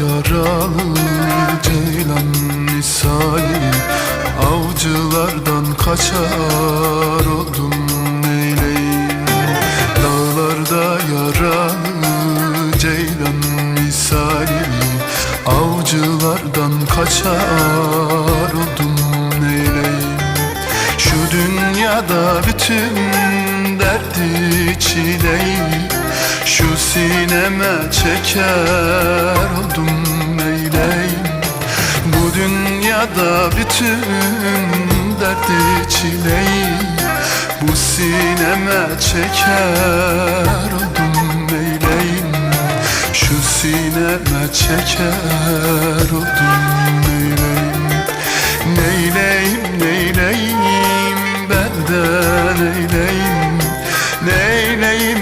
yaralı Ceylan misali Avcılardan kaçar oldum neyleyim? Dağlarda yaralı Ceylan misali Avcılardan kaçar oldum neyleyim? Şu dünyada bütün derdi çileyim Sineme çeker oldum neyleyim Bu dünyada bütün derdi çileyi Bu sineme çeker oldum neyleyim Şu sineme çeker oldum neyleyim Neyleyim neyleyim benden neyleyim Neyleyim